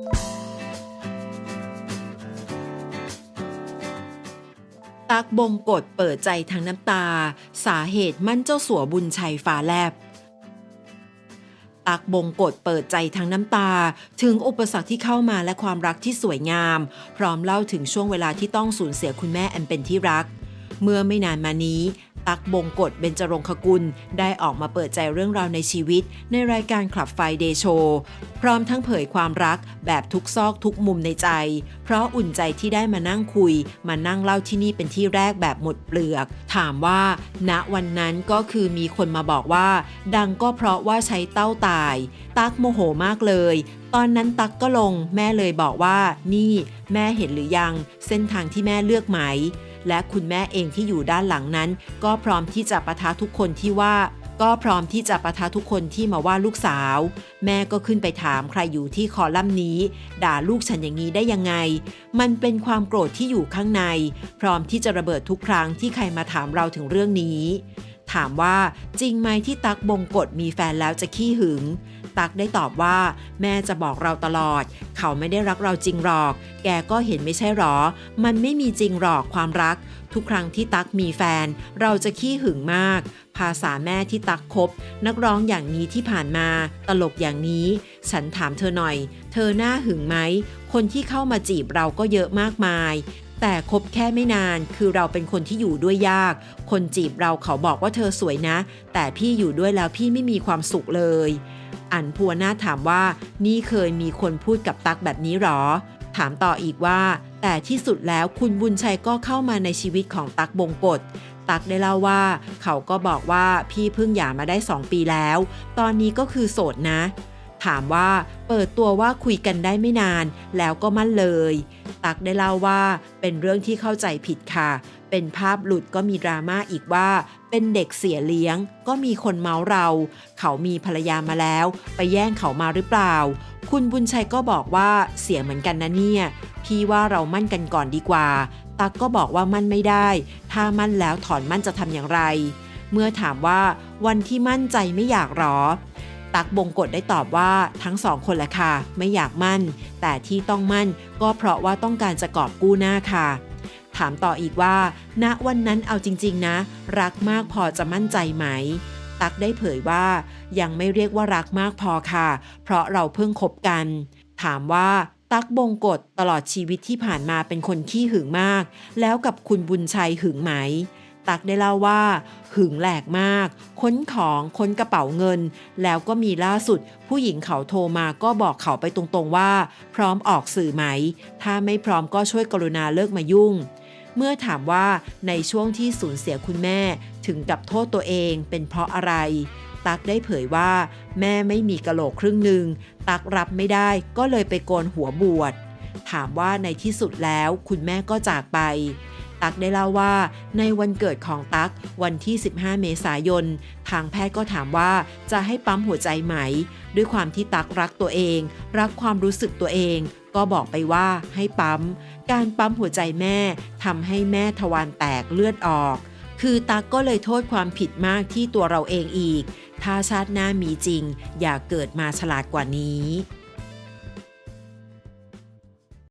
ตักบงกฎเปิดใจทั้งน้ำตา สาเหตุมั่นเจ้าสัวบุญชัยฟ้าแลบ ตักบงกฎเปิดใจทั้งน้ำตา ถึงอุปสรรคที่เข้ามาและความรักที่สวยงาม พร้อมเล่าถึงช่วงเวลาที่ต้องสูญเสียคุณแม่อันเป็นที่รัก เมื่อไม่นานมานี้ ตักบงกฎเบญจรงคกุล ได้ออกมาเปิดใจเรื่องราวในชีวิต ในรายการคลับไฟเดโชพร้อมทั้งเผยความรักแบบทุกซอกทุกมุมในใจ เพราะอุ่นใจที่ได้มานั่งคุย มานั่งเล่าที่นี่เป็นที่แรกแบบหมดเปลือก ถามว่า ณวันนั้นก็คือมีคนมาบอกว่า ดังก็เพราะว่าใช้เต้าตาย ตักโมโหมากเลย ตอนนั้นตักก็ลง แม่เลยบอกว่า นี่ แม่เห็นหรือยัง เส้นทางที่แม่เลือกไหม และคุณแม่เองที่อยู่ด้านหลังนั้น ก็พร้อมที่จะประทะทุกคนที่ว่า ก็พร้อมที่จะประทะทุกคนที่มาว่าลูกสาว แม่ก็ขึ้นไปถามใครอยู่ที่คอลัมน์นี้ ด่าลูกฉันอย่างนี้ได้ยังไง มันเป็นความโกรธที่อยู่ข้างใน พร้อมที่จะระเบิดทุกครั้งที่ใครมาถามเราถึงเรื่องนี้ถามว่าจริงไหมที่ตักบงกฎมีแฟนแล้วจะขี้หึง ตั๊กได้ตอบว่า แม่จะบอกเราตลอด เขาไม่ได้รักเราจริงหรอก แกก็เห็นไม่ใช่หรอ มันไม่มีจริงหรอกความรัก ทุกครั้งที่ตั๊กมีแฟน เราจะขี้หึงมาก ภาษาแม่ที่ตั๊กคบ นักร้องอย่างนี้ที่ผ่านมา ตลกอย่างนี้ ฉันถามเธอหน่อย เธอหน้าหึงไหม คนที่เข้ามาจีบเราก็เยอะมากมายแต่คบแค่ไม่นานคือเราเป็นคนที่อยู่ด้วยยาก คนจีบเราเขาบอกว่าเธอสวยนะ แต่พี่อยู่ด้วยแล้วพี่ไม่มีความสุขเลย อันพัวหน้าถามว่านี่เคยมีคนพูดกับตักแบบนี้หรอ ถามต่ออีกว่า แต่ที่สุดแล้วคุณบุญชัยก็เข้ามาในชีวิตของตักบงกฎตักได้เล่าว่า เขาก็บอกว่าพี่เพิ่งหย่ามาได้ 2 ปีแล้ว ตอนนี้ก็คือโสดนะ ถามว่าเปิดตัวว่าคุยกันได้ไม่นาน แล้วก็มั่นเลย ตักได้เล่าว่าเป็นเรื่องที่เข้าใจผิดค่ะ เป็นภาพหลุดก็มีดราม่าอีกว่า เป็นเด็กเสียเลี้ยง ก็มีคนเมาเรา เขามีภรรยามาแล้ว ไปแย่งเขามาหรือเปล่า คุณบุญชัยก็บอกว่าเสียเหมือนกันนะเนี่ย พี่ว่าเรามั่นกันก่อนดีกว่า ตักก็บอกว่ามั่นไม่ได้ ถ้ามั่นแล้วถอนมั่นจะทำอย่างไร เมื่อถามว่าวันที่มั่นใจไม่อยากหรอตักบงกฎได้ตอบว่าทั้งสองคนแหละค่ะ ไม่อยากมั่น แต่ที่ต้องมั่นก็เพราะว่าต้องการจะกอบกู้หน้าค่ะ ถามต่ออีกว่า ณวันนั้นเอาจริง ๆ นะ รักมากพอจะมั่นใจไหม ตักได้เผยว่า ยังไม่เรียกว่ารักมากพอค่ะ เพราะเราเพิ่งคบกัน ถามว่าตักบงกฎตลอดชีวิตที่ผ่านมาเป็นคนขี้หึงมาก แล้วกับคุณบุญชัยหึงไหม ตักได้เล่าว่า หึงแหลกมาก ค้นของค้นกระเป๋าเงิน แล้วก็มีล่าสุด ผู้หญิงเขาโทรมาก็บอกเขาไปตรงๆว่า พร้อมออกสื่อไหม ถ้าไม่พร้อมก็ช่วยกรุณาเลิกมายุ่ง เมื่อถามว่าในช่วงที่สูญเสียคุณแม่ถึงกับโทษตัวเองเป็นเพราะอะไร ตักได้เผยว่า แม่ไม่มีกะโหลกครึ่งหนึ่ง ตักรับไม่ได้ก็เลยไปโกนหัวบวชถามว่าในที่สุดแล้วคุณแม่ก็จากไป ตักได้เล่าว่า ในวันเกิดของตักวันที่ 15 เมษายน ทางแพทย์ก็ถามว่าจะให้ปั๊มหัวใจไหม ด้วยความที่ตักรักตัวเอง รักความรู้สึกตัวเอง ก็บอกไปว่าให้ปั๊ม การปั๊มหัวใจแม่ทำให้แม่ทวารแตกเลือดออก คือตักก็เลยโทษความผิดมากที่ตัวเราเองอีก ถ้าชาติหน้ามีจริง อย่าเกิดมาฉลาดกว่านี้